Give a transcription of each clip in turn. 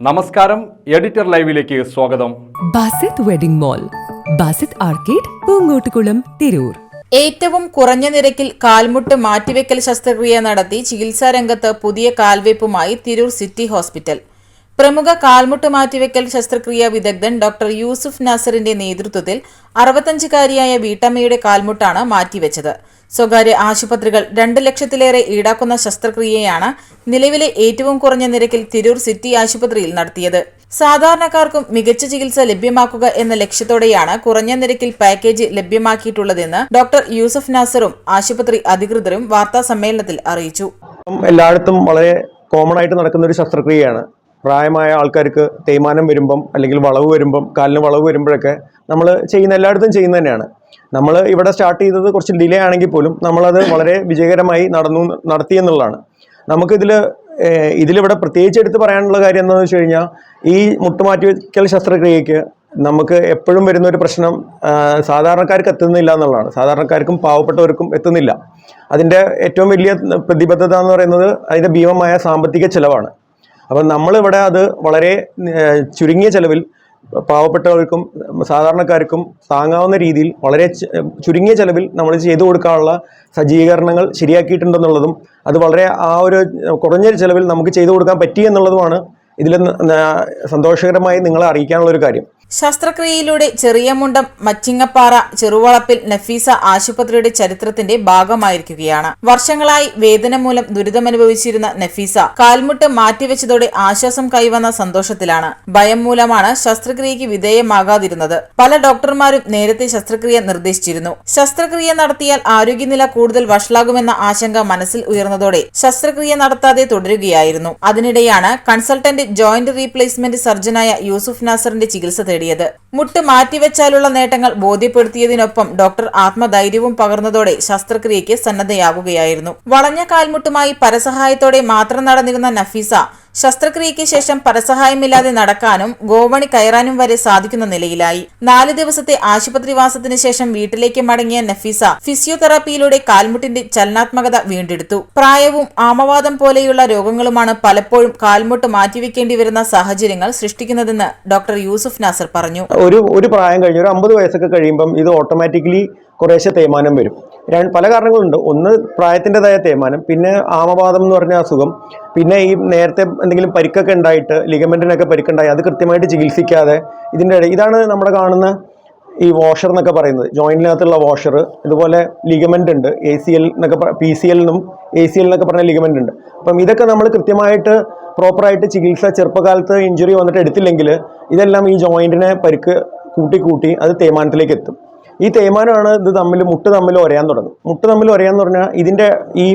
നമസ്കാരം എഡിറ്റർ ലൈവിലേക്ക് സ്വാഗതം. Basith wedding mall Basith arcade Poonkottukulam Tirur. ഏറ്റവും കുറഞ്ഞ നിരക്കിൽ കാൽമുട്ട് മാറ്റിവെക്കൽ ശസ്ത്രക്രിയ നടത്തി ചികിത്സാ രംഗത്ത് പുതിയ കാൽവയ്പുമായി തിരൂർ സിറ്റി ഹോസ്പിറ്റൽ. പ്രമുഖ കാൽമുട്ട് മാറ്റിവെക്കൽ ശസ്ത്രക്രിയ വിദഗ്ധൻ ഡോക്ടർ യൂസുഫ് നാസറിന്റെ നേതൃത്വത്തിൽ അറുപത്തഞ്ചുകാരിയായ വീട്ടമ്മയുടെ കാൽമുട്ടാണ് മാറ്റിവെച്ചത്. സ്വകാര്യ ആശുപത്രികൾ രണ്ട് ലക്ഷത്തിലേറെ ഈടാക്കുന്ന ശസ്ത്രക്രിയയാണ് നിലവിലെ ഏറ്റവും കുറഞ്ഞ നിരക്കിൽ തിരൂർ സിറ്റി ആശുപത്രിയിൽ നടത്തിയത്. സാധാരണക്കാർക്കും മികച്ച ചികിത്സ ലഭ്യമാക്കുക എന്ന ലക്ഷ്യത്തോടെയാണ് കുറഞ്ഞ നിരക്കിൽ പാക്കേജ് ലഭ്യമാക്കിയിട്ടുള്ളതെന്ന് ഡോക്ടർ യൂസഫ് നാസറും ആശുപത്രി അധികൃതരും വാർത്താ സമ്മേളനത്തിൽ അറിയിച്ചു. എല്ലായിടത്തും വളരെ കോമൺ ആയിട്ട് നടക്കുന്ന ഒരു ശസ്ത്രക്രിയയാണ്. പ്രായമായ ആൾക്കാർക്ക് തേയ്മാനം വരുമ്പം അല്ലെങ്കിൽ വളവ് വരുമ്പം കാലിന് വളവ് വരുമ്പോഴൊക്കെ നമ്മൾ ചെയ്യുന്ന എല്ലായിടത്തും ചെയ്യുന്ന തന്നെയാണ്. നമ്മൾ ഇവിടെ സ്റ്റാർട്ട് ചെയ്തത് കുറച്ച് ഡിലേ ആണെങ്കിൽ പോലും നമ്മളത് വളരെ വിജയകരമായി നടന്നു നടത്തി എന്നുള്ളതാണ്. നമുക്കിതിൽ ഇതിലിവിടെ പ്രത്യേകിച്ച് എടുത്ത് പറയാനുള്ള കാര്യം എന്താണെന്ന് വെച്ച് കഴിഞ്ഞാൽ ഈ മുട്ടുമാറ്റിവെക്കൽ ശസ്ത്രക്രിയയ്ക്ക് നമുക്ക് എപ്പോഴും വരുന്ന ഒരു പ്രശ്നം സാധാരണക്കാർക്ക് എത്തുന്നില്ല എന്നുള്ളതാണ്. സാധാരണക്കാർക്കും പാവപ്പെട്ടവർക്കും എത്തുന്നില്ല. അതിന്റെ ഏറ്റവും വലിയ പ്രതിബദ്ധത എന്ന് പറയുന്നത് അതിന്റെ ഭീമമായ സാമ്പത്തിക ചെലവാണ്. അപ്പം നമ്മളിവിടെ അത് വളരെ ചുരുങ്ങിയ ചെലവിൽ പാവപ്പെട്ടവർക്കും സാധാരണക്കാർക്കും താങ്ങാവുന്ന രീതിയിൽ വളരെ ചുരുങ്ങിയ ചെലവിൽ നമ്മൾ ചെയ്തു കൊടുക്കാനുള്ള സജ്ജീകരണങ്ങൾ ശരിയാക്കിയിട്ടുണ്ടെന്നുള്ളതും അത് വളരെ ആ ഒരു കുറഞ്ഞ ചെലവിൽ നമുക്ക് ചെയ്തു കൊടുക്കാൻ പറ്റി എന്നുള്ളതുമാണ് ഇതിൽ സന്തോഷകരമായി നിങ്ങളെ അറിയിക്കാനുള്ള ഒരു കാര്യം. ശസ്ത്രക്രിയയിലൂടെ ചെറിയമുണ്ടം മച്ചിങ്ങപ്പാറ ചെറുവളപ്പിൽ നഫീസ ആശുപത്രിയുടെ ചരിത്രത്തിന്റെ ഭാഗമായിരിക്കുകയാണ്. വർഷങ്ങളായി വേദന മൂലം ദുരിതമനുഭവിച്ചിരുന്ന നഫീസ കാൽമുട്ട് മാറ്റിവെച്ചതോടെ ആശ്വാസം കൈവന്ന സന്തോഷത്തിലാണ്. ഭയം മൂലമാണ് ശസ്ത്രക്രിയയ്ക്ക് വിധേയമാകാതിരുന്നത്. പല ഡോക്ടർമാരും നേരത്തെ ശസ്ത്രക്രിയ നിർദ്ദേശിച്ചിരുന്നു. ശസ്ത്രക്രിയ നടത്തിയാൽ ആരോഗ്യനില കൂടുതൽ വഷളാകുമെന്ന ആശങ്ക മനസ്സിൽ ഉയർന്നതോടെ ശസ്ത്രക്രിയ നടത്താതെ തുടരുകയായിരുന്നു. അതിനിടെയാണ് കൺസൾട്ടന്റ് ജോയിന്റ് റീപ്ലേസ്മെന്റ് സർജനായ യൂസുഫ് നാസറിന്റെ ചികിത്സ തേടിയത് മുട്ട് മാറ്റിവെച്ചാലുള്ള നേട്ടങ്ങൾ ബോധ്യപ്പെടുത്തിയതിനൊപ്പം ഡോക്ടർ ആത്മധൈര്യവും പകർന്നതോടെ ശസ്ത്രക്രിയയ്ക്ക് സന്നദ്ധയാകുകയായിരുന്നു. വളഞ്ഞ കാൽമുട്ടുമായി പരസഹായത്തോടെ മാത്രം നടന്നിരുന്ന നഫീസ ശസ്ത്രക്രിയയ്ക്ക് ശേഷം പരസഹായമില്ലാതെ നടക്കാനും ഗോവണി കയറാനും വരെ സാധിക്കുന്ന നിലയിലായി. നാല് ദിവസത്തെ ആശുപത്രിവാസത്തിന് ശേഷം വീട്ടിലേക്ക് മടങ്ങിയ നഫീസ ഫിസിയോതെറാപ്പിയിലൂടെ കാൽമുട്ടിന്റെ ചലനാത്മകത വീണ്ടെടുത്തു. പ്രായവും ആമവാദം പോലെയുള്ള രോഗങ്ങളുമാണ് പലപ്പോഴും കാൽമുട്ട് മാറ്റിവെക്കേണ്ടി വരുന്ന സാഹചര്യങ്ങൾ സൃഷ്ടിക്കുന്നതെന്ന് ഡോക്ടർ യൂസുഫ് നാസർ പറഞ്ഞു. ഒരു ഒരു പ്രായം കഴിഞ്ഞ് ഒരു അമ്പത് വയസ്സൊക്കെ കഴിയുമ്പം ഇത് ഓട്ടോമാറ്റിക്കലി കുറേശ്ശെ തേയ്മാനം വരും. രണ്ട് പല കാരണങ്ങളുണ്ട്. ഒന്ന് പ്രായത്തിന്റെതായ തേയ്മാനം പിന്നെ ആമവാദം എന്ന് പറഞ്ഞ അസുഖം പിന്നെ ഈ നേരത്തെ എന്തെങ്കിലും പരിക്കൊക്കെ ഉണ്ടായിട്ട് ലിഗമെന്റിനൊക്കെ പരിക്കുണ്ടായി അത് കൃത്യമായിട്ട് ചികിത്സിക്കാതെ ഇതിന്റെ ഇടയിൽ ഇതാണ് നമ്മുടെ കാണുന്ന ഈ വാഷർ എന്നൊക്കെ പറയുന്നത്. ജോയിന്റിനകത്തുള്ള വാഷർ ഇതുപോലെ ലിഗമെന്റ് ഉണ്ട്. എ സി എൽ എന്നൊക്കെ പി സി എൽ എന്നും എ സി എൽ എന്നൊക്കെ പറഞ്ഞ ലിഗമെന്റ് ഉണ്ട്. അപ്പം ഇതൊക്കെ നമ്മൾ കൃത്യമായിട്ട് പ്രോപ്പറായിട്ട് ചികിത്സ ചെറുപ്പകാലത്ത് ഇഞ്ചുറി വന്നിട്ട് എടുത്തില്ലെങ്കിൽ ഇതെല്ലാം ഈ ജോയിന്റിനെ പരിക്ക് കൂട്ടി കൂട്ടി അത് തേയ്മാനത്തിലേക്ക് എത്തും. ഈ തേയ്മാനമാണ് ഇത് തമ്മിൽ മുട്ട് തമ്മിൽ ഒരയാൻ തുടങ്ങും മുട്ട് തമ്മിൽ ഒരയാന്ന് പറഞ്ഞാൽ ഇതിന്റെ ഈ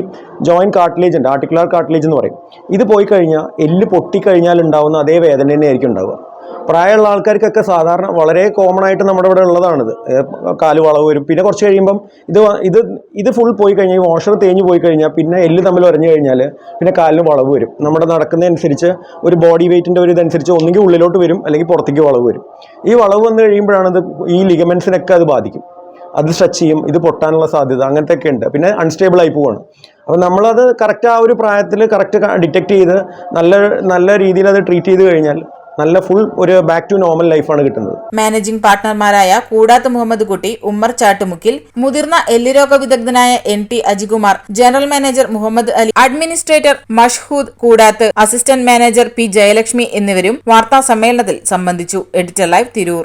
ജോയിന്റ് കാർട്ടിലേജ് ഉണ്ട് ആർട്ടിക്കുലർ കാർട്ടിലേജ് എന്ന് പറയും. ഇത് പോയി കഴിഞ്ഞാൽ എല്ല് പൊട്ടിക്കഴിഞ്ഞാൽ ഉണ്ടാവുന്ന അതേ വേദന തന്നെയായിരിക്കും ഉണ്ടാവുക. പ്രായമുള്ള ആൾക്കാർക്കൊക്കെ സാധാരണ വളരെ കോമൺ ആയിട്ട് നമ്മുടെ ഇവിടെ ഉള്ളതാണിത്. കാൽ വളവ് വരും. പിന്നെ കുറച്ച് കഴിയുമ്പം ഇത് ഇത് ഇത് ഫുൾ പോയി കഴിഞ്ഞാൽ വാഷർ തേഞ്ഞ് പോയി കഴിഞ്ഞാൽ പിന്നെ എല്ല് തമ്മിൽ ഉരഞ്ഞു കഴിഞ്ഞാൽ പിന്നെ കാലിന് വളവ് വരും. നമ്മുടെ നടക്കുന്നതനുസരിച്ച് ഒരു ബോഡി വെയിറ്റിന്റെ ഒരു ഇതനുസരിച്ച് ഒന്നുകിൽ ഉള്ളിലോട്ട് വരും അല്ലെങ്കിൽ പുറത്തേക്ക് വളവ് വരും. ഈ വളവ് വന്നു കഴിയുമ്പോഴാണ് ഇത് ഈ ലിഗമെൻസിനൊക്കെ അത് ബാധിക്കും. അത് സ്ട്രെച്ച് ചെയ്യും ഇത് പൊട്ടാനുള്ള സാധ്യത അങ്ങനത്തെ ഒക്കെ ഉണ്ട്. പിന്നെ അൺസ്റ്റേബിൾ ആയി പോവാണ്. അപ്പോൾ നമ്മളത് കറക്റ്റ് ആ ഒരു പ്രായത്തിൽ കറക്റ്റ് ഡിറ്റക്ട് ചെയ്ത് നല്ല നല്ല രീതിയിൽ അത് ട്രീറ്റ് ചെയ്ത് കഴിഞ്ഞാൽ നല്ല ഫുൾ ഒരു ബാക്ക് ടു നോർമൽ ലൈഫാണ് കിട്ടുന്നത്. മാനേജിംഗ് പാർട്ട്ണർമാരായ കൂടാത്ത മുഹമ്മദ് കുട്ടി ഉമ്മർ ചാട്ടുമുക്കിൽ മുതിർന്ന എല്ലുരോഗ വിദഗ്ധനായ N T Ajikumar general manager Muhammad Ali administrator Mashhood കൂടാത്ത് assistant manager P Jayalakshmi എന്നിവരും വാർത്താ സമ്മേളനത്തിൽ സംബന്ധിച്ചു. Editor live Tirur.